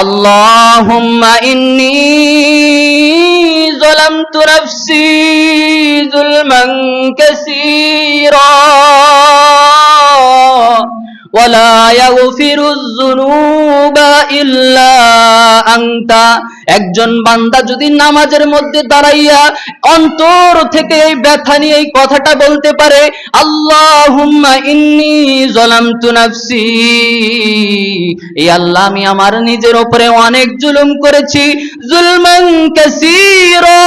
اللهم إني ظلمت نفسي ظلما كثيرا ولا يغفر الذنوب إلا أنت একজন বান্দা যদি নামাজের মধ্যে দাঁড়াইয়া অন্তর থেকে এই ব্যথা নিয়ে এই কথাটা বলতে পারে, আল্লাহুম্মা ইন্নি যালামতু নাফসি। এই আল্লাহ, আমি আমার নিজের উপরে অনেক জুলুম করেছি। জুলমান কাসীরা।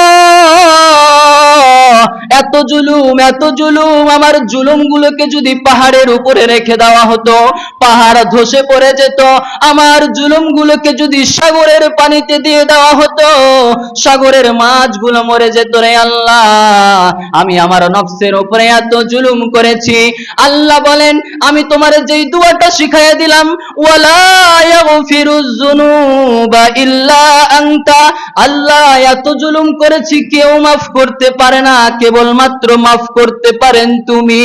এত জুলুম এত জুলুম, আমার জুলুমগুলোকে যদি পাহাড়ের উপরে রেখে দেওয়া হতো, পাহাড় ধসে পড়ে যেত, আমার জুলুমগুলোকে যদি সাগরের পানিতে দিয়ে দেওয়া হতো সাগরের মাছগুলো মরে যেত রে আল্লাহ আমি আমার নফসের উপরে এত জুলুম করেছি আল্লাহ বলেন আমি তোমার যেই দুয়াটা শিখাইয়া দিলাম ওয়ালা ইয়াগফিরুজ যুনুবা ইল্লা আনতা আল্লাহ এত জুলুম করেছি কেউ মাফ করতে পারে না কেবলমাত্র মাফ করতে পারেন তুমি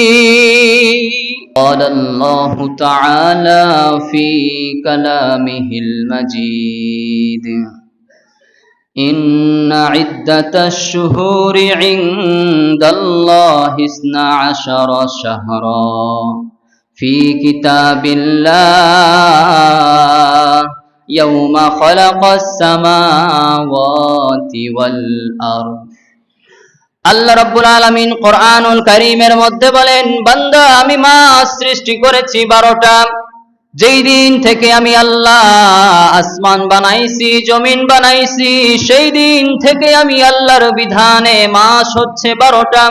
قال الله تعالى في كلامه المجيد إن عدة الشهور عند الله اثنا عشر شهرا في كتاب الله يوم خلق السماوات والأرض আল্লাহ রাব্বুল আলামিন কোরআনুল কারীমের মধ্যে বলেন বান্দা আমি মাস সৃষ্টি করেছি বারোটা যেই দিন থেকে আমি আল্লাহ আসমান বানাইছি, জমিন বানাইছি, সেই দিন থেকে আমি আল্লাহর বিধানে মাস হচ্ছে বারোটা।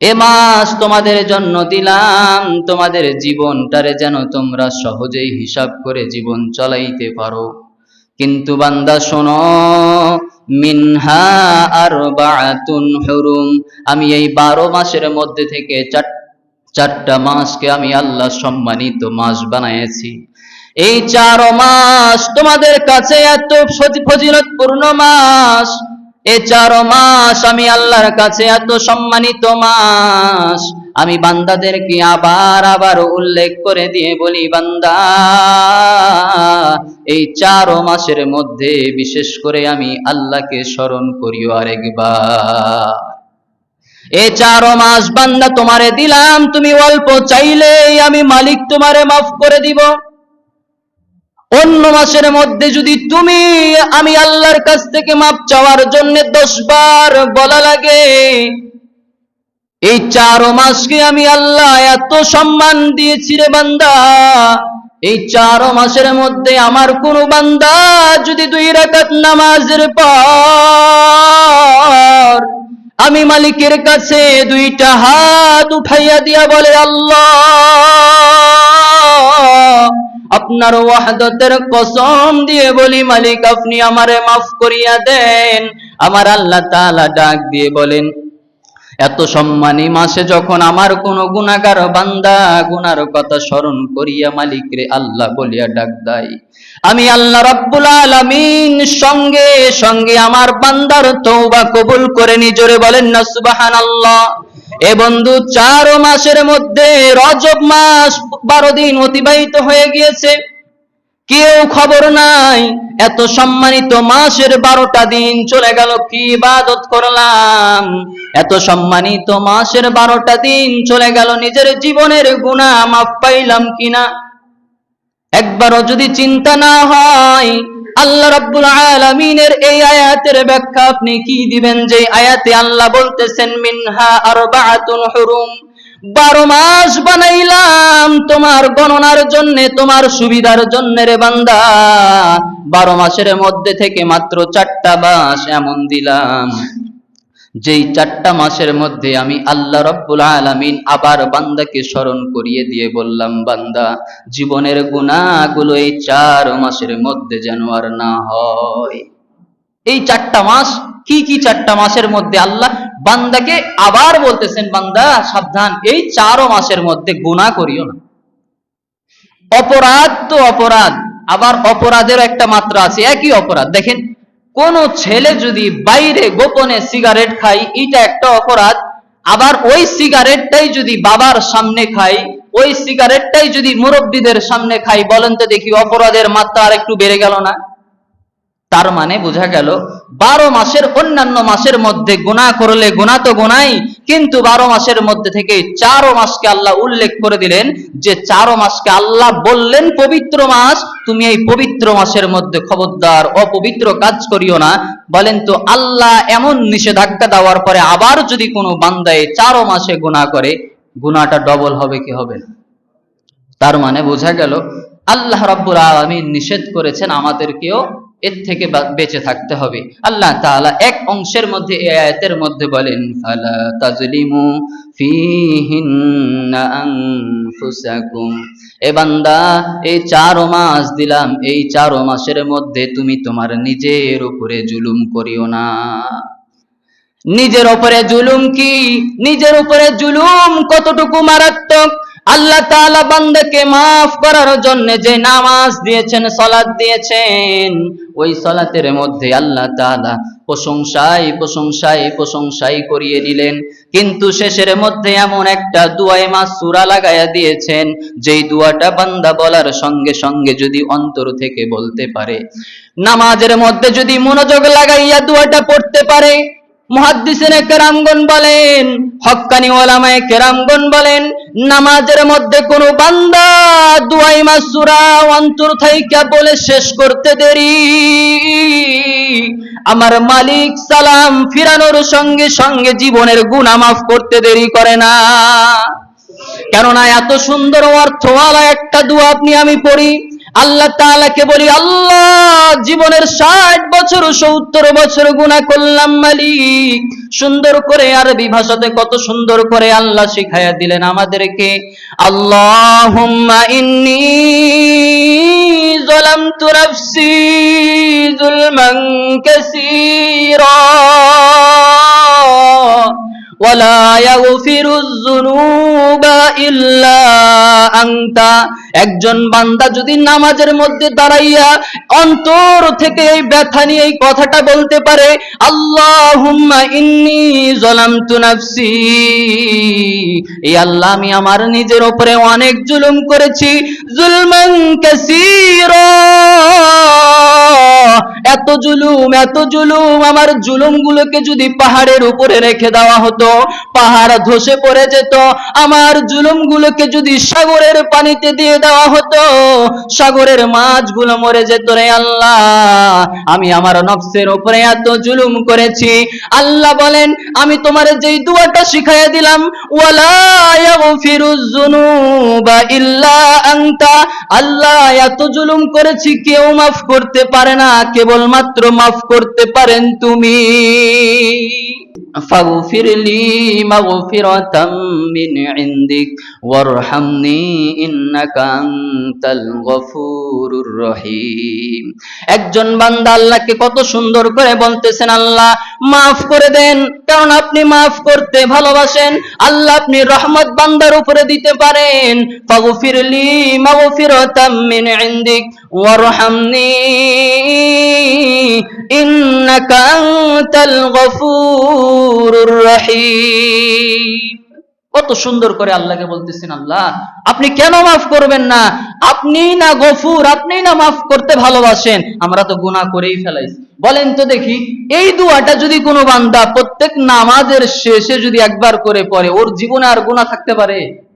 এ মাস তোমাদের জন্য দিলাম, তোমাদের জীবনটারে যেন তোমরা সহজেই হিসাব করে জীবন চালাইতে পারো। কিন্তু বান্দা, শোনো, মিনহা আর বাতুন হরুম, আমি এই বারো মাসের মধ্যে থেকে চার চারটা মাসকে আমি আল্লাহ সম্মানিত মাস বানাইছি এই চার মাস তোমাদের কাছে এত ফজি- ফজিলতপূর্ণ মাস। এ চার মাস আমি আল্লাহর কাছে এত সম্মানিত মাস। আমি বান্দাদেরকে আবার আবার উল্লেখ করে দিয়ে বলি, বান্দা, এই চার মাসের মধ্যে বিশেষ করে আমি আল্লাহকে স্মরণ করিও আরেকবার। এ চার মাস বান্দা তোমারে দিলাম, তুমি অল্প চাইলেই আমি মালিক তোমারে মাফ করে দিব। অন্য মাসের মধ্যে যদি তুমি আমি আল্লাহর কাছ থেকে মাপ চাওয়ার জন্য দশ বার বলা লাগে, এই চার মাসকে আমি আল্লাহ এত সম্মান দিয়েছি রে বান্দা। এই চার মাসের মধ্যে আমার কোন বান্দা যদি দুই রাকাত নামাজের পর আমি মালিকের কাছে দুইটা হাত উঠাইয়া দিয়া বলে, আল্লাহ, আপনার ওয়াহদতের কসম দিয়ে বলি, মালিক, আপনি আমারে মাফ করিয়া দেন। আমার আল্লাহ তালা ডাক দিয়ে বলেন এত সম্মানী মাসে যখন আমার কোন গুণাগার বান্দা গুনার কথা স্মরণ করিয়া মালিক রে আল্লাহ বলিয়া ডাক দেয়, আমি আল্লাহ রাব্বুল আলামিন সঙ্গে সঙ্গে আমার বান্দার তওবা কবুল করে নিজরে বলেন না সুবাহান আল্লাহ এ বন্ধু, চার মাসের মধ্যে রজব মাস বারো দিন অতিবাহিত হয়ে গিয়েছে। কেউ খবর নাই। এত সম্মানিত মাসের বারোটা দিন চলে গেল, কি ইবাদত করলাম? এত সম্মানিত মাসের বারোটা দিন চলে গেল, নিজের জীবনের গুণা মাফ পাইলাম কিনা? একবারও যদি চিন্তা না হয়, আল্লাহ রাব্বুল আলামিনের এই আয়াতের ব্যাখ্যা আপনি কি দিবেন? যে আয়াতে আল্লাহ বলতেছেন, মিনহা আর আরবাআতুন হুরুম। বারো মাস বানাইলাম, তোমার গণনার জন্য, তোমার সুবিধার জন্য রে বান্দা। বারো মাসের মধ্যে থেকে মাত্র চারটা মাস এমন দিলাম। যেই চারটা মাসের মধ্যে আমি আল্লাহ রব্বুল আলামিন আবার বান্দাকে স্মরণ করিয়ে দিয়ে বললাম, বান্দা, জীবনের গুণাগুলো এই চার মাসের মধ্যে যেন আর না হয়। এই চারটা মাস, কি কি চারটা মাসের মধ্যে আল্লাহ বান্দাকে আবার বলতেছেন, বান্দা, সাবধান, এই চারো মাসের মধ্যে গুনাহ করিও না। অপরাধ তো অপরাধ, আবার অপরাধের একটা মাত্রা আছে, একই অপরাধ। দেখেন, কোন ছেলে যদি বাইরে গোপনে সিগারেট খাই এটা একটা অপরাধ, আবার ওই সিগারেটটাই যদি বাবার সামনে খাই ওই সিগারেটটাই যদি মুরব্বীদের সামনে খাই বলেন তো দেখি, অপরাধের মাত্রা আর একটু বেড়ে গেল না? তার মানে বোঝা গেল, বারো মাসের অন্যান্য মাসের মধ্যে গুণা করলে গুণা তো গুণাই কিন্তু বারো মাসের মধ্যে থেকে চারো মাসকে আল্লাহ উল্লেখ করে দিলেন যে চারো মাসকে আল্লাহ বললেন, পবিত্র মাস, তুমি এই পবিত্র মাসের মধ্যে খবরদার, অপবিত্র কাজ করিও না। বলেন তো, আল্লাহ এমন নিষেধাজ্ঞা দেওয়ার পরে আবার যদি কোনো বান্দায় চারো মাসে গুণা করে গুণাটা ডবল হবে কি হবে তার মানে বোঝা গেল, আল্লাহ রাব্বুল আলামিন নিষেধ করেছেন আমাদেরকেও এর থেকে বেঁচে থাকতে হবে। আল্লাহ তাআলা এক অংশের মধ্যে এই আয়াতের মধ্যে বলেন, ফালা তাজলিমু ফীহিন্না আনফুসাকুম। এ বান্দা, এই চার মাস দিলাম, এই চার মাসের মধ্যে তুমি তোমার নিজের উপরে জুলুম করিও না। নিজের উপরে জুলুম কি? নিজের উপরে জুলুম কতটুকু মারাত্মক? আল্লাহ তাআলা বান্দাকে মাফ করার জন্য যে নামাজ দিয়েছেন, সালাত দিয়েছেন, ওই সালাতের মধ্যে আল্লাহ তাআলা প্রশংসায় প্রশংসায়, প্রশংসাই করিয়ে দিলেন। কিন্তু শেষের মধ্যে এমন একটা দুয়ায় মাস সূরা লাগায়া দিয়েছেন, যেই দুয়াটা বান্দা বলার সঙ্গে সঙ্গে যদি অন্তর থেকে বলতে পারে। নামাজের মধ্যে যদি মনোযোগ লাগাইয়া দুয়াটা পড়তে পারে বলেন বলেন, নামাজের মধ্যে কোনো মাসুরা থাইকা বলে শেষ করতে দেরি। আমার মালিক সালাম ফিরানোর সঙ্গে সঙ্গে জীবনের গুনাহ মাফ করতে দেরি করে না। কেননা এত সুন্দর অর্থওয়ালা একটা দোয়া আপনি আমি পড়ি আল্লাহ তালাকে বলি, আল্লাহ, জীবনের ষাট বছর, সত্তর বছর গুণা করলাম মালিক। সুন্দর করে আরবি ভাষাতে কত সুন্দর করে আল্লাহ শিখাইয়া দিলেন আমাদেরকে। আল্লাহ ইন্নি জলাম তুরফসি জুলমান কাসীরা। একজন বান্দা যদি নামাজের মধ্যে দাঁড়াইয়া অন্তর থেকে এই ব্যথা নিয়ে এই কথাটা বলতে পারে, আল্লাহুম্মা ইন্নি জলামতু নাফসি। এই আল্লাহ আমি আমার নিজের উপরে অনেক জুলুম করেছি। জুলমান কাসীরা। এত জুলুম এত জুলুম। আমার জুলুমগুলোকে যদি পাহাড়ের উপরে রেখে দেওয়া হতো, পাহাড় ধসে পড়ে যেত, আমার জুলুমগুলোকে যদি সাগরের পানিতে দিয়ে দেওয়া হতো, সাগরের মাছগুলো মরে যেত রে আল্লাহ। আমি আমার নফসের উপরে এত জুলুম করেছি। আল্লাহ বলেন, আমি তোমার যেই দুয়াটা শিখাইয়া দিলাম, ওয়ালা আনতা। আল্লাহ, এত জুলুম করেছি, কেউ মাফ করতে পারে না। কেবলমাত্র মাফ করতে পারেন তুমি فاغفر لي مغفرة من عندك وارحمني إنك أنت الغفور الرحيم একজন বান্দা আল্লাহকে কত সুন্দর করে বলতেছেন আল্লাহ মাফ করে দেন কারণ আপনি মাফ করতে ভালোবাসেন আল্লাহ আপনি রহমত বান্দার উপরে দিতে পারেন ফাগফির লি মাগফিরাতাম মিন ইনদিক কত সুন্দর করে আল্লাহকে বলতেছেন আল্লাহ, আপনি কেন মাফ করবেন না? আপনি না গফুর, আপনি না মাফ করতে ভালোবাসেন। আমরা তো গুনাহ করেই ফেলাইছি। বলেন তো দেখি, এই দুয়াটা যদি কোনো বান্দা প্রত্যেক নামাজের শেষে যদি একবার করে পড়ে, ওর জীবনে আর গুনাহ থাকতে পারে?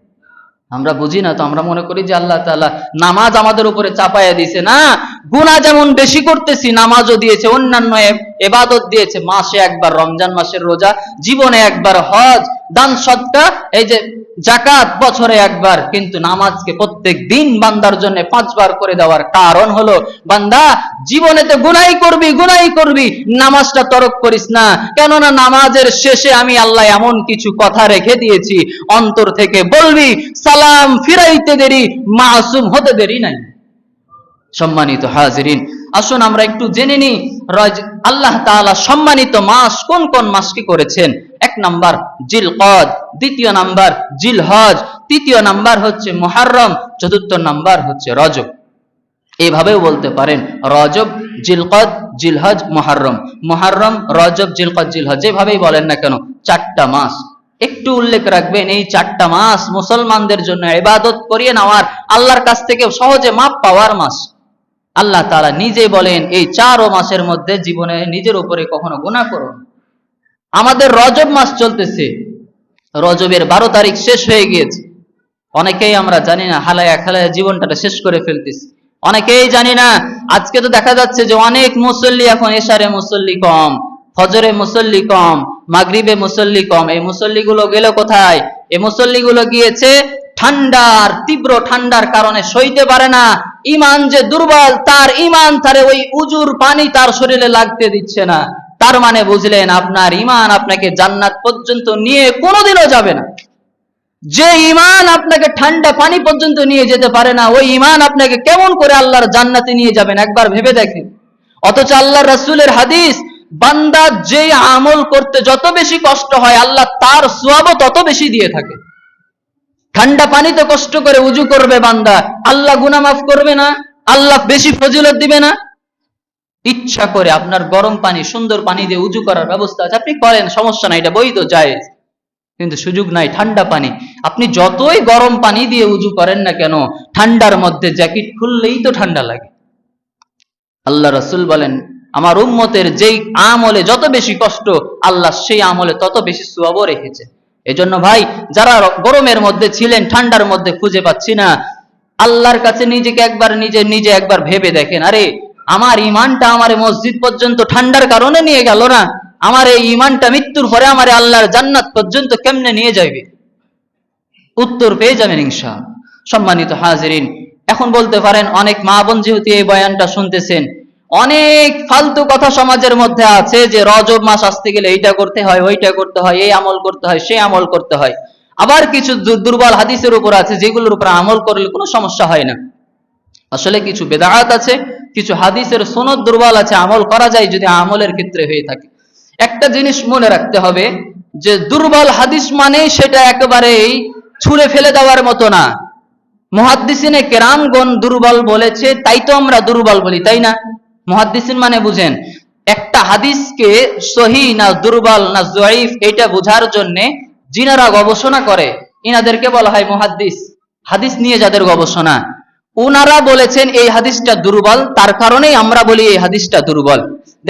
আমরা বুঝি না, তো আমরা মনে করি যে আল্লাহ তালা নামাজ আমাদের উপরে চাপাইয়া দিয়েছে। না গুণা যেমন বেশি করতেছি, নামাজও দিয়েছে, অন্যান্য এবাদত দিয়েছে। মাসে একবার, রমজান মাসের রোজা, জীবনে একবার হজ, দান সৎকা এই যে জাকাত বছরে একবার, কিন্তু নামাজকে প্রত্যেক দিন বান্দার জন্য পাঁচবার করে দেওয়ার কারণ হলো, বান্দা জীবনেতে গুনাই করবি গুনাই করবি, নামাজটা তরক করিস না। কেননা নামাজের শেষে আমি আল্লাহ এমন কিছু কথা রেখে দিয়েছি, অন্তর থেকে বলবি, সালাম ফিরাইতে দেরি, মাসুম হতে দেরি নাই। সম্মানিত হাজিরিন, আসুন আমরা একটু জেনে নিই, রজ- আল্লাহ তাআলা সম্মানিত মাস কোন কোন মাসকে করেছেন? এক নাম্বার জিল কদ দ্বিতীয় নাম্বার জিল হজ তৃতীয় নাম্বার হচ্ছে মুহাররম, চতুর্থ নাম্বার হচ্ছে রজব। এইভাবেও বলতে পারেন, রজব, জিলকদ, জিলহজ, মুহাররম। মুহাররম, রজব, জিলকদ, জিলহজ, যেভাবেই বলেন না কেন, চারটা মাস। একটু উল্লেখ রাখবেন, এই চারটা মাস মুসলমানদের জন্য ইবাদত করিয়ে নেওয়ার, আল্লাহর কাছ থেকে সহজে মাপ পাওয়ার মাস। আল্লাহ তাআলা নিজে বলেন, এই চারো মাসের মধ্যে জীবনে নিজের উপরে কখনো গুনাহ করো আমাদের রজব মাস চলতেছে রজবের বারো তারিখ শেষ হয়ে গিয়েছে। অনেকেই আমরা জানি না, হালায়া খালায়া জীবনটা শেষ করে ফেলতেছি। অনেকেই জানি না, আজকে তো দেখা যাচ্ছে যে অনেক মুসল্লি এখন এশারে মুসল্লি কম, ফজরে মুসল্লি কম, মাগরিবে মুসল্লি কম। এই মুসল্লিগুলো গেল কোথায়? এই মুসল্লিগুলো গিয়েছে ঠান্ডার, তীব্র ঠান্ডার কারণে সইতে পারে না। ইমান যে দুর্বল, তার ইমান তারে ওই উজুর পানি তার শরীরে লাগতে দিচ্ছে না। তার মানে বুঝলেন আপনার ইমান আপনাকে জান্নাত পর্যন্ত নিয়ে কোনোদিনও যাবে না। যে ইমান আপনাকে ঠান্ডা পানি পর্যন্ত নিয়ে যেতে পারে না, ওই ইমান আপনাকে কেমন করে আল্লাহর জান্নাতে নিয়ে যাবেন একবার ভেবে দেখেন। অথচ আল্লাহ রাসূলের হাদিস, বান্দা যে আমল করতে যত বেশি কষ্ট হয়, আল্লাহ তার সোয়াবও তত বেশি দিয়ে থাকে। ঠান্ডা পানিতে কষ্ট করে উজু করবে বান্দা, আল্লাহ গুনাহ মাফ করবে না, আল্লাহ বেশি ফজিলত দিবে না। ইচ্ছা করে আপনার গরম পানি, সুন্দর পানি দিয়ে উজু করার ব্যবস্থা আছে। আপনি করেন, সমস্যা নাই, এটা বৈধ, জায়েজ। কিন্তু সুযোগ নাই, ঠান্ডা পানি। আপনি যতই গরম পানি দিয়ে উজু করেন না কেন, ঠান্ডার মধ্যে জ্যাকেট খুললেই তো ঠান্ডা লাগে। আল্লাহ রসুল বলেন, আমার উম্মতের যেই আমলে যত বেশি কষ্ট, আল্লাহ সেই আমলে তত বেশি সুয়াবও রেখেছে। এজন্য ভাই, যারা গরমের মধ্যে ছিলেন, ঠান্ডার মধ্যে খুঁজে পাচ্ছি না, আল্লাহর কাছে নিজেকে একবার নিজে নিজে একবার ভেবে দেখেন। আরে আমার ইমানটা আমার মসজিদ পর্যন্ত ঠান্ডার কারণে নিয়ে গেল না। আমার এই ইমানটা মৃত্যুর পরে আমার আল্লাহর জান্নাত পর্যন্ত কেমনে নিয়ে যাবে উত্তর পেয়ে যাবেন ইনশা সম্মানিত হাজিরিন, এখন বলতে পারেন অনেক মা বোন যেহেতু এই বয়ানটা শুনতেছেন, অনেক ফালতু কথা সমাজের মধ্যে আছে যে রজব মাস আসতে গেলে এইটা করতে হয়, ওইটা করতে হয়, এই আমল করতে হয়, সেই আমল করতে হয়। আবার কিছু দুর্বল হাদিসের উপর আছে যেগুলোর উপর আমল করলে কোনো সমস্যা হয় না। আসলে কিছু বেদাহাত আছে কিছু হাদিসের সনদ দুর্বল আছে, আমল করা যায় যদি আমলের ক্ষেত্রে হয়ে থাকে। একটা জিনিস মনে রাখতে হবে যে দুর্বল হাদিস মানে সেটা একেবারেই ছুঁড়ে ফেলে দেওয়ার মতো না। মহাদ্দিসিনে কেরামগণ দুর্বল বলেছে, তাই তো আমরা দুর্বল বলি, তাই না? মহাদ্দিসিন মানে বুঝেন, একটা হাদিসকে সহি না দুর্বল না জয়ীফ এটা বোঝার জন্য যিনারা গবেষণা করে। ইনাদেরকে বলা হয় মহাদ্দিস। হাদিস নিয়ে যাদের গবেষণা ওনারা বলেছেন এই হাদিসটা দুর্বল, তার কারণেই আমরা বলি এই হাদিসটা দুর্বল।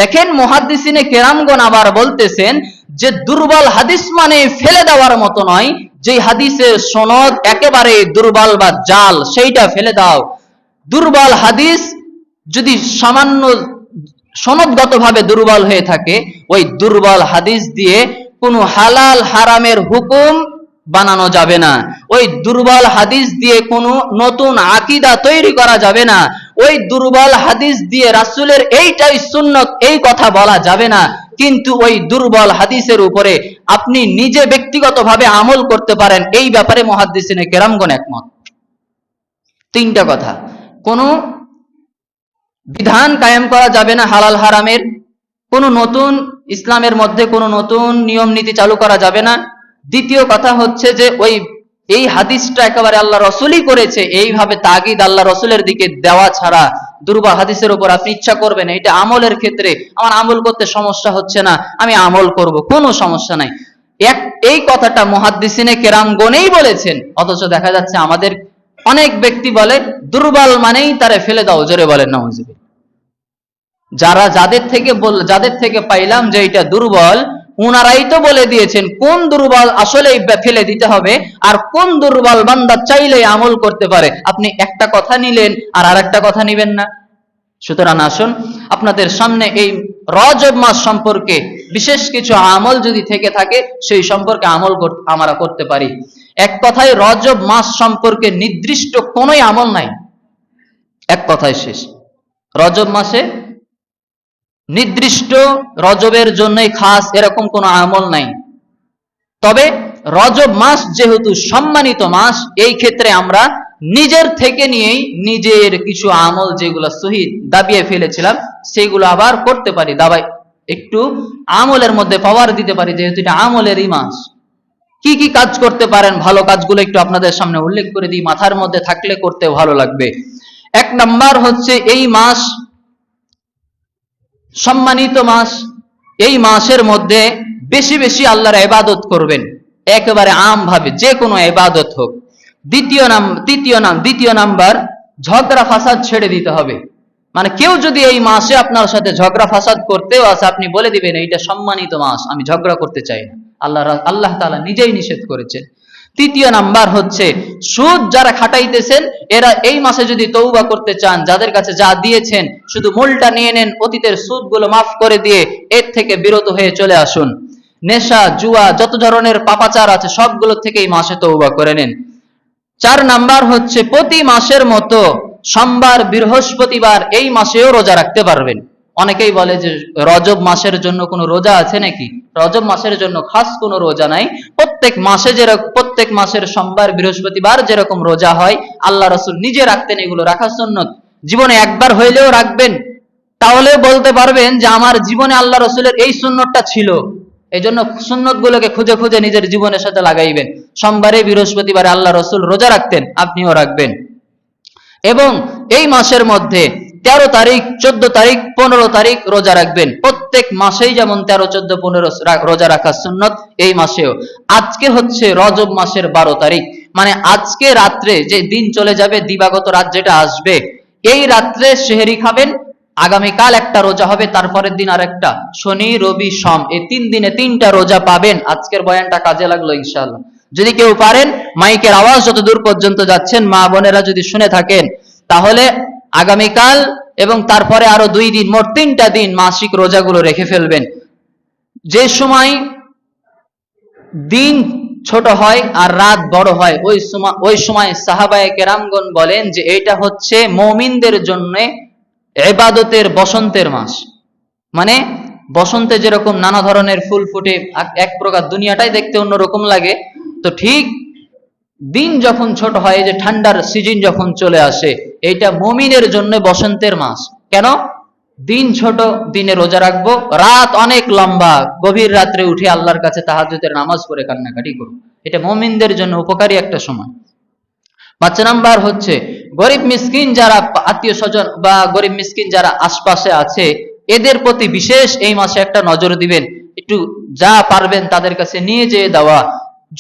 দেখেন মহাদ্দিসিনে কেরামগণ আবার বলতেছেন যে দুর্বল হাদিস মানে ফেলে দেওয়ার মতো নয় যে হাদিসের সনদ একেবারে দুর্বল বা জাল, সেইটা ফেলে দাও। দুর্বল হাদিস যদি সামান্য সনদগতভাবে দুর্বল হয়ে থাকে, ওই দুর্বল হাদিস দিয়ে কোনো হালাল, হারামের হুকুম বানানো যাবে না। ওই দুর্বল হাদিস দিয়ে কোনো নতুন আকিদা তৈরি করা যাবে না। ওই দুর্বল হাদিস দিয়ে রাসূলের এইটাই সুন্নত, এই কথা বলা যাবে না। কিন্তু ওই দুর্বল হাদিসের উপরে আপনি নিজে ব্যক্তিগতভাবে আমল করতে পারেন। এই ব্যাপারে মহাদ্দিসিনে কেরামগণ একমত। তিনটা কথা। কোনো বিধান কায়েম করা যাবে না হালাল হারামের। কোনো নতুন ইসলামের মধ্যে কোনো নতুন নিয়ম নীতি চালু করা যাবে না। দ্বিতীয় কথা হচ্ছে যে ওই, এই হাদিসটা একেবারে আল্লাহ রসুলই করেছে, এইভাবে তাগিদ আল্লাহ রসুলের দিকে দেওয়া ছাড়া দুর্বল হাদিসের উপর আপনি ইচ্ছা করবেন এটা আমলের ক্ষেত্রে, আমার আমল করতে সমস্যা হচ্ছে না, আমি আমল করব, কোনো সমস্যা নাই। এক, এই কথাটা মহাদ্দিসিনে কেরামগণেই বলেছেন, অথচ দেখা যাচ্ছে আমাদের অনেক ব্যক্তি বলে, দুর্বল মানেই তারে ফেলে দাও, জোরে বলেন নওয়াজিবি যারা যাদের থেকে বল, যাদের থেকে পাইলাম যে এটা দুর্বল উনারাই তো বলে দিয়েছেন, কোন দুর্বল আসলে ফেলে দিতে হবে, আর কোন দুর্বল বান্দা চাইলে আমল করতে পারে। আপনি একটা কথা নিলেন, আর আর একটা কথা নিবেন না। সুতরাং আসুন, আপনাদের সামনে এই রজব মাস সম্পর্কে বিশেষ কিছু আমল যদি থেকে থাকে, সেই সম্পর্কে আমল আমরা করতে পারি। এক কথায়, রজব মাস সম্পর্কে নির্দিষ্ট কোনোই আমল নাই। এক কথায় শেষ। রজব মাসে নির্দিষ্ট রজবের জন্যই খাস এরকম কোনো আমল নাই। তবে রজব মাস যেহেতু সম্মানিত মাস, এই ক্ষেত্রে আমরা নিজের থেকে নিয়েই নিজের কিছু আমল যেগুলো শহীদ দাবিয়ে ফেলেছিলাম, সেগুলো আবার করতে পারি। দাবাই একটু আমলের মধ্যে পাওয়ার দিতে পারি, যেহেতু এটা আমলেরই মাস। কি কি কাজ করতে পারেন? ভালো কাজগুলো একটু আপনাদের সামনে উল্লেখ করে দিই। মাথার মধ্যে থাকলে করতে ভালো লাগবে। এক নাম্বার হচ্ছে এই মাস সম্মানিত মাস, এই মাসের মধ্যে বেশি বেশি আল্লাহর এবাদত করবেন। একেবারে আম ভাবে যে কোনো এবাদত হোক। দ্বিতীয় নাম, তৃতীয় নাম, দ্বিতীয় নাম্বার, ঝগড়া ফাসাদ ছেড়ে দিতে হবে। মানে কেউ যদি এই মাসে আপনার সাথে ঝগড়া ফাসাদ করতেও আছে আপনি বলে দিবেন, এইটা সম্মানিত মাস, আমি ঝগড়া করতে চাই না। আল্লাহ আল্লাহ তাআলা নিজেই নিষেধ করেছেন। তৃতীয় নাম্বার হচ্ছে, সুদ যারা খাটাইতেছেন, এরা এই মাসে যদি তৌবা করতে চান, যাদের কাছে যা দিয়েছেন, শুধু মূলটা নিয়ে নেন, অতীতের সুদগুলো মাফ করে দিয়ে এর থেকে বিরত হয়ে চলে আসুন। নেশা, জুয়া, যত ধরনের পাপাচার আছে সবগুলো থেকে এই মাসে তৌবা করে নেন। চার নাম্বার হচ্ছে, প্রতি মাসের মতো সোমবার, বৃহস্পতিবার এই মাসেও রোজা রাখতে পারবেন। অনেকেই বলে যে রজব মাসের জন্য কোনো রোজা আছে নাকি? রজব মাসের জন্য খাস কোনো রোজা নাই। প্রত্যেক মাসে যেরকম প্রত্যেক মাসের সোমবার, বৃহস্পতিবার যেরকম রোজা হয়, আল্লাহ রসুল নিজে রাখতেন এগুলো রাখার সুন্নত। জীবনে একবার হইলেও রাখবেন। তাহলে বলতে পারবেন যে আমার জীবনে আল্লাহ রসুলের এই সুন্নতটা ছিল। এই জন্য সুন্নত গুলোকে খুঁজে খুঁজে নিজের জীবনের সাথে লাগাইবেন। সোমবারে, বৃহস্পতিবারে আল্লাহ রসুল রোজা রাখতেন, আপনিও রাখবেন। এবং এই মাসের মধ্যে তেরো তারিখ, চোদ্দ তারিখ, পনেরো তারিখ রোজা রাখবেন। প্রত্যেক মাসেই যেমন তেরো, চোদ্দ, পনেরো রোজা রাখার সুন্নত, এই মাসেও। আজকে হচ্ছে রজব মাসের বারো তারিখ। মানে আজকে রাত্রে যে দিন চলে যাবে, দিবাগত রাত যেটা আসবে, এই রাত্রে সেহেরি খাবেন, আগামীকাল একটা রোজা হবে, তারপরের দিন আরেকটা। শনি, রবি, সম, এই তিন দিনে তিনটা রোজা পাবেন। আজকের বয়ানটা কাজে লাগল, ইনশাআল্লাহ। যদি কেউ পারেন, মাইকের আওয়াজ যত দূর পর্যন্ত যাচ্ছেন, মা বোনেরা যদি শুনে থাকেন, তাহলে আগামীকাল এবং তারপরে আরও দুই দিন, মোট তিনটা দিন মাসিক রোজাগুলো রেখে ফেলবেন। যে সময় দিন ছোট হয় আর রাত বড় হয়, ওই সময় ওই সময় সাহাবায়ে কেরামগণ বলেন যে এটা হচ্ছে মমিনদের জন্য এবাদতের বসন্তের মাস। মানে বসন্তে যেরকম নানা ধরনের ফুল ফুটে এক- প্রকার দুনিয়াটাই দেখতে অন্যরকম লাগে, তো ঠিক দিন যখন ছোট হয় যে ঠান্ডার সিজন যখন চলে আসে এইটা মমিনের জন্য বসন্তের মাস। কেন? দিন ছোট, দিনে রোজা রাখব। রাত অনেক লম্বা, গভীর রাত্রে উঠে আল্লাহর কাছে তাহাজ্জুদের নামাজ পড়ে কান্নাকাটি করব। এটা মমিনদের জন্য উপকারী একটা সময়। পাঁচ নাম্বার হচ্ছে, গরিব মিসকিন যারা আত্মীয় স্বজন বা গরিব মিসকিন যারা আশপাশে আছে, এদের প্রতি বিশেষ এই মাসে একটা নজর দিবেন। একটু যা পারবেন তাদের কাছে নিয়ে যেয়ে দেওয়া।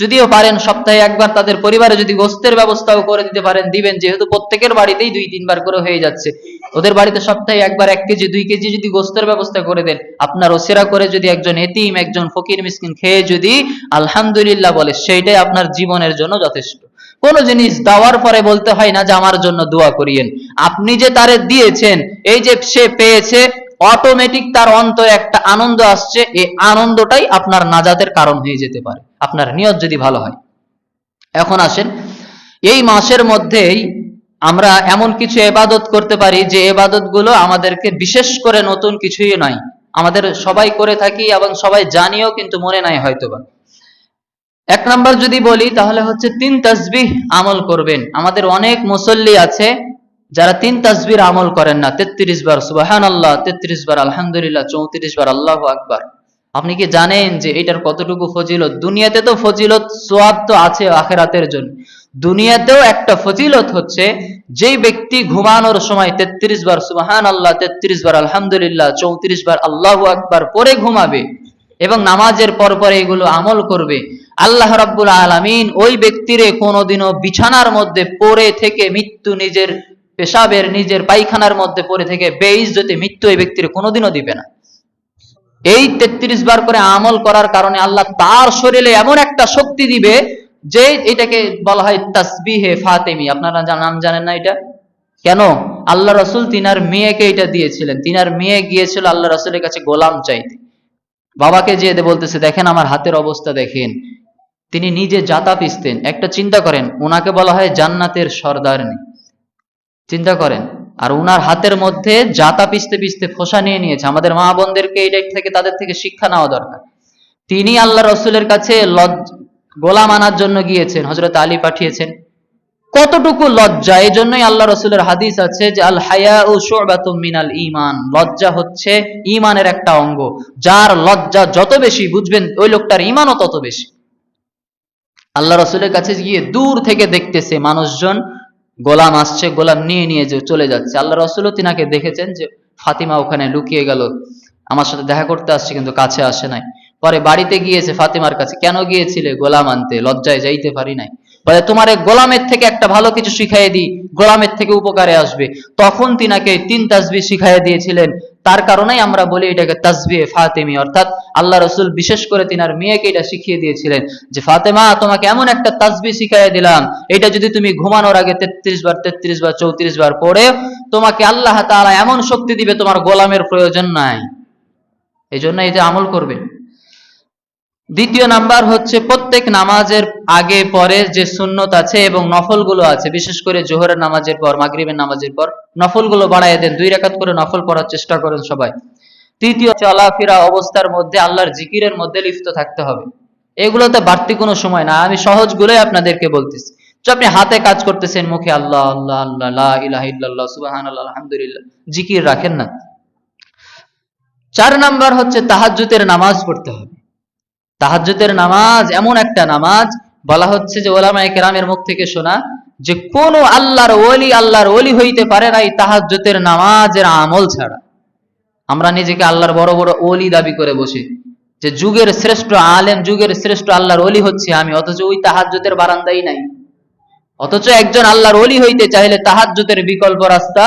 যদিও পারেন সপ্তাহে একবার, তাদের পরিবারে যদি গোস্তের ব্যবস্থাও করে দিতে পারেন, দিবেন। যেহেতু প্রত্যেকের বাড়িতেই দুই, তিনবার করে হয়ে যাচ্ছে। ওদের বাড়িতে সপ্তাহে একবার এক কেজি, দুই কেজি যদি গোস্তের ব্যবস্থা করে দেন, আপনার ওসেরা করে যদি একজন এতিম, একজন ফকির মিসকিন খেয়ে যদি আলহামদুলিল্লাহ বলে, সেইটাই আপনার জীবনের জন্য যথেষ্ট। কোন জিনিস দেওয়ার পরে বলতে হয় না যে, আমার জন্য দোয়া করিয়েন। আপনি যে তারে দিয়েছেন, এই যে সে পেয়েছে অটোমেটিক তার অন্তরে একটা আনন্দ আসছে। এই আনন্দটাই আপনার নাজাতের কারণ হয়ে যেতে পারে। আপনার নিয়ত যদি ভালো হয়। এখন আসেন, এই মাসের মধ্যেই আমরা এমন কিছু এবাদত করতে পারি যে এবাদতগুলো আমাদেরকে বিশেষ করে নতুন কিছুই নয়। আমাদের সবাই করে থাকি এবং সবাই জানিও কিন্তু মনে নাই হয়তোবা। এক নাম্বার যদি বলি, তাহলে হচ্ছে তিন তাসবিহ আমল করবেন। আমাদের অনেক মুসল্লি আছে যারা তিন তাসবির আমল করেন না। তেত্রিশ বার সুবাহান আল্লাহ তেত্রিশ বার, আলহামদুলিল্লাহ, চৌত্রিশ বার, আল্লাহ আকবার। আপনি কি জানেন যে এটার কতটুকু ফজিলত? দুনিয়াতে তো ফজিলত, সোয়াব তো আছে আখেরাতের জন্য। দুনিয়াতেও একটা ফজিলত হচ্ছে, যেই ব্যক্তি ঘুমানোর সময় তেত্রিশ বার সুবাহান আল্লাহ তেত্রিশ বার, আলহামদুলিল্লাহ, চৌত্রিশ বার, আল্লাহ আকবার পরে ঘুমাবে এবং নামাজের পর পর এগুলো আমল করবে, আল্লাহ রাব্বুল আলামিন ওই ব্যক্তিরে কোনোদিনও বিছানার মধ্যে পড়ে থেকে মৃত্যু নিজের পেশাবের, নিজের পায়খানার মধ্যে পড়ে থেকে বেইজ্জতে মৃত্যু ওই ব্যক্তির কোনোদিনও দিবে না। এই তেত্রিশ বার করে আমল করার কারণে আল্লাহ তার শরীরে এমন একটা শক্তি দিবে যে এটাকে বলা হয় তাসবিহে ফাতেমি। আপনারা নাম জানেন না এটা? কেন? আল্লাহ রসুল তিনার মেয়েকে এটা দিয়েছিলেন। তিনার মেয়ে গিয়েছিল আল্লাহ রসুলের কাছে গোলাম চাইতে। বাবাকে যে বলতেছে, দেখেন আমার হাতের অবস্থা, দেখেন। তিনি নিজে জাতা পিসতেন। একটা চিন্তা করেন, ওনাকে বলা হয় জান্নাতের সর্দারনি। চিন্তা করেন আর উনার হাতের মধ্যে জাতা পিসতে পিসতে ফোসা নিয়ে নিয়েছে। আমাদের মা বোনদেরকে এটা থেকে তাদের থেকে শিক্ষা নেওয়া দরকার। তিনি আল্লাহ রসুলের কাছে লজ- গোলাম আনার জন্য গিয়েছেন হজরত আলী পাঠিয়েছেন। কতটুকু লজ্জা? এই জন্যই আল্লাহ রসুলের হাদিস আছে যে, আল হায়া ও মিনাল ইমান লজ্জা হচ্ছে ইমানের একটা অঙ্গ। যার লজ্জা যত বেশি, বুঝবেন, ওই লোকটার ইমানও তত বেশি। আল্লাহ রসুলের কাছে গিয়ে দূর থেকে দেখতেছে মানুষজন গোলাম আসছে, গোলাম নিয়ে নিয়ে যে চলে যাচ্ছে। আল্লাহ রসুলও তিনাকে দেখেছেন যে ফাতিমা ওখানে লুকিয়ে গেল। আমার সাথে দেখা করতে আসছে কিন্তু কাছে আসে নাই। পরে বাড়িতে গিয়েছে ফাতিমার কাছে, কেন গিয়েছিলে গোলাম আনতে? লজ্জায় যাইতে পারি নাই। বলে, তোমার গোলামের থেকে একটা ভালো কিছু শিখাই দিই। গোলামের থেকে উপকারে আসবে। তখন তিনাকে তিন তাসবি শিখাই দিয়েছিলেন। তার কারণেই আমরা বলি এটাকে তাজবি ফাতেমি, অর্থাৎ আল্লাহ রসুল বিশেষ করে তিনার মেয়েকে এটা শিখিয়ে দিয়েছিলেন যে, ফাতেমা, তোমাকে এমন একটা তাজবি শিখাই দিলাম, এটা যদি তুমি ঘুমানোর আগে তেত্রিশ বার তেত্রিশ বার, চৌত্রিশ বার পড়ে, তোমাকে আল্লাহ তালা এমন শক্তি দিবে তোমার গোলামের প্রয়োজন নাই। এই জন্য এটা আমল করবে দ্বিতীয় নাম্বার হচ্ছে প্রত্যেক নামাজের আগে, পরে যে সুন্নত আছে এবং নফলগুলো আছে, বিশেষ করে জোহরের নামাজের পর, মাগরিবের নামাজের পর, নফলগুলো বাড়ায় দেন, দুই রাকাত করে নফল পড়ার চেষ্টা করেন সবাই। তৃতীয় চলাফেরা অবস্থার মধ্যে আল্লাহর জিকিরের মধ্যে লিপ্ত থাকতে হবে। এগুলোতে বাড়তি কোনো সময় না, আমি সহজগুলোই আপনাদেরকে বলতেছি। যে আপনি হাতে কাজ করতেছেন, মুখে আল্লাহ আল্লাহ আল্লাহ ইলাহা ইল্লাল্লাহ, সুবহানাল্লাহ, আলহামদুলিল্লাহ, জিকির রাখেন না। চার নাম্বার হচ্ছে তাহাজ্জুদের নামাজ পড়তে হবে। তাহাজ্জুদের নামাজ এমন একটা নামাজ, বলা হচ্ছে যে ওলামায়ে কেরামের মুখ থেকে শোনা, যে কোন আল্লাহর ওলি আল্লাহর ওলি হইতে পারে না এই তাহাজ্জুদের নামাজের আমল ছাড়া। আমরা নিজেকে আল্লাহর বড় বড় ওলি দাবি করে বসি, যে যুগের শ্রেষ্ঠ আলেম, যুগের শ্রেষ্ঠ আল্লাহর ওলি হচ্ছে আমি, অথচ ওই তাহাজ্জুদের বারান্দাই নাই। অথচ একজন আল্লাহর ওলি হইতে চাইলে তাহাজ্জুদের বিকল্প রাস্তা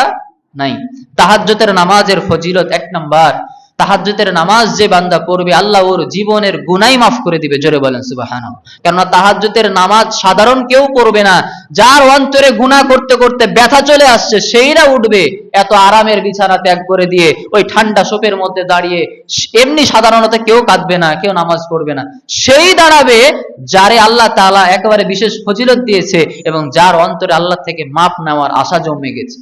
নাই। তাহাজ্জুদের নামাজের ফজিলত এক নাম্বার। তাহাজ্জুদের নামাজ যে বান্দা পড়বে, আল্লাহ ওর জীবনের গুনাই মাফ করে দিবে, জোরে বলেন সুবহানাহু কেননা তাহাজ্জুদের নামাজ সাধারণ কেউ পড়বে না, যার অন্তরে গুনাহ করতে করতে ব্যথা চলে আসছে সেইরা উঠবে, এত আরামের বিছানা ত্যাগ করে দিয়ে ওই ঠান্ডা সোপের মধ্যে দাঁড়িয়ে, এমনি সাধারণত কেউ কাঁদবে না, কেউ নামাজ পড়বে না। সেই দাঁড়াবে যারে আল্লাহ তালা একেবারে বিশেষ ফজিলত দিয়েছে এবং যার অন্তরে আল্লাহ থেকে মাপ নেওয়ার আশা জমে গেছে।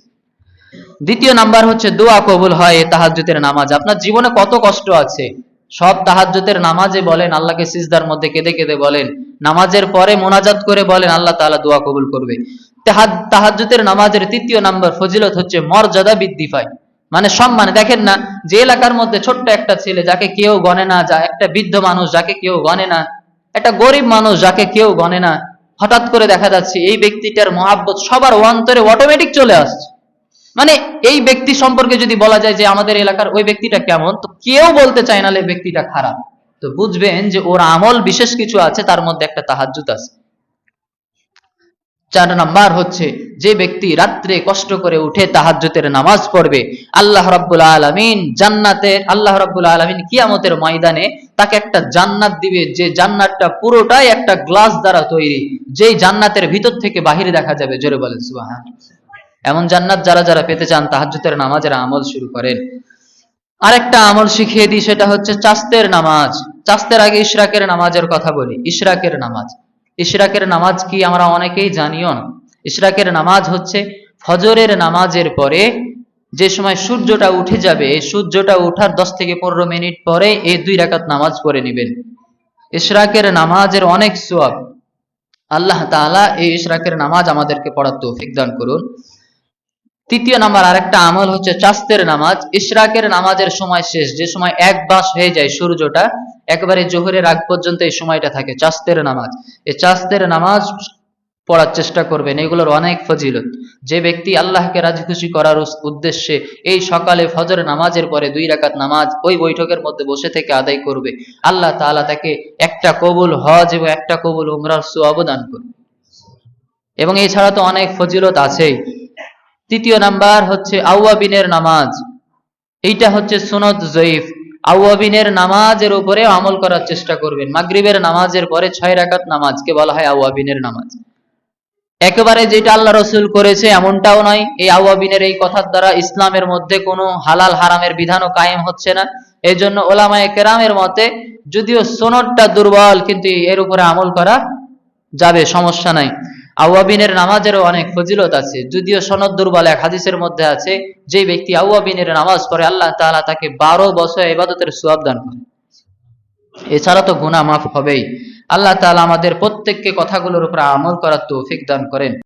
দ্বিতীয় নাম্বার হচ্ছে দোয়া কবুল হয় এই তাহাজ্জুদের নামাজ। আপনার জীবনে কত কষ্ট আছে? সব তাহাজ্জুদের নামাজে বলেন, আল্লাহকে সিজদার মধ্যে কেঁদে কেঁদে বলেন। নামাজের পরে মোনাজাত করে বলেন, আল্লাহ তাআলা দোয়া কবুল করবে। তাহাজ- নামাজের তৃতীয় নাম্বার ফজিলত হচ্ছে মর্যাদা বৃদ্ধি পায়। মানে সম্মান, দেখেন না, যে এলাকার মধ্যে ছোট্ট একটা ছেলে যাকে কেউ গণে না, যা একটা বৃদ্ধ মানুষ যাকে কেউ গণে না, একটা গরিব মানুষ যাকে কেউ গণে না, হঠাৎ করে দেখা যাচ্ছে এই ব্যক্তিটার মহাব্বত সবার অন্তরে অটোমেটিক চলে আসছে। মানে এই ব্যক্তি সম্পর্কে যদি বলা যায় যে আমাদের এলাকার ওই ব্যক্তিটা কেমন, তো কেউ বলতে চায় না ব্যক্তিটা খারাপ। তো বুঝবেন যে ওর আমল বিশেষ কিছু আছে, তার মধ্যে একটা তাহাজ্জুদ আছে। চার নাম্বার হচ্ছে, যে ব্যক্তি রাত্রে কষ্ট করে উঠে তাহাজ্জুদের নামাজ পড়বে, আল্লাহ রাব্বুল আলামিন জান্নাতের আল্লাহ রাব্বুল আলামিন কিয়ামতের ময়দানে তাকে একটা জান্নাত দিবে, যে জান্নাতটা পুরোটাই একটা গ্লাস দ্বারা তৈরি, যেই জান্নাতের ভিতর থেকে বাহিরে দেখা যাবে। জোরে বলেন সুবহান এমন জান্নাত যারা যারা পেতে চান, তাহাজ্জুদের নামাজের আমল শুরু করেন। আরেকটা আমল শিখিয়ে দিই, সেটা হচ্ছে চাস্তের নামাজ। চাস্তের আগে ইশরাকের নামাজের কথা বলি। ইশরাকের নামাজ। ইশরাকের নামাজ কি আমরা অনেকেই জানিও না। ইশরাকের নামাজ হচ্ছে ফজরের নামাজের পরে যে সময় সূর্যটা উঠে যাবে, এই সূর্যটা ওঠার দশ থেকে পনেরো মিনিট পরে এই দুই রাকাত নামাজ পড়ে নেবেন। ইশরাকের নামাজের অনেক সোয়াব। আল্লাহ তাআলা এই ইশরাকের নামাজ আমাদেরকে পড়ার তৌফিক দান করুন। তৃতীয় নাম্বার, আরেকটা আমল হচ্ছে চাস্তের নামাজ। ইশরাকের নামাজের সময় শেষ, যে সময় এক বাস হয়ে যায় সূর্যটা, একবারে জোহরের আগ পর্যন্ত এই সময়টা থাকে, চাস্তের নামাজ। এই চাস্তের নামাজ পড়ার চেষ্টা করবেন, এগুলোর অনেক ফজিলত। যে ব্যক্তি আল্লাহকে রাজি খুশি করার উদ্দেশ্যে এই সকালে ফজর নামাজের পরে দুই রাকাত নামাজ ওই বৈঠকের মধ্যে বসে থেকে আদায় করবে, আল্লাহ তাআলা তাকে একটা কবুল হজ এবং একটা কবুল উমরার সু অবদান করবে। এবং এছাড়া তো অনেক ফজিলত আছেই। তৃতীয় নাম্বার হচ্ছে আউয়াবিনের নামাজ। এইটা হচ্ছে সুনত জয়ীফ। আউয়াবিনের নামাজের উপরে আমল করার চেষ্টা করবেন। মাগরিবের নামাজের পরে ছয় রাকাত নামাজকে বলা হয় আউয়াবিনের নামাজ। একেবারে যেটা আল্লাহ রসুল করেছে এমনটাও নয়। এই আউয়াবিনের এই কথার দ্বারা ইসলামের মধ্যে কোনো হালাল হারামের বিধানও কায়েম হচ্ছে না। এই জন্য ওলামায়ে কেরামের মতে যদিও সোনতটা দুর্বল, কিন্তু এর উপরে আমল করা যাবে, সমস্যা নাই। আওয়াবিনের নামাজেরও অনেক ফজিলত আছে। যদিও সনদ দুর্বল এক হাদিসের মধ্যে আছে যে ব্যক্তি আউয়াবিনের নামাজ পড়ে, আল্লাহ তাআলা তাকে বারো বছর ইবাদতের সোয়াব দান করে এছাড়া তো গুনাহ মাফ হবেই। আল্লাহ তাআলা আমাদের প্রত্যেককে কথাগুলোর উপর আমল করার তৌফিক দান করেন।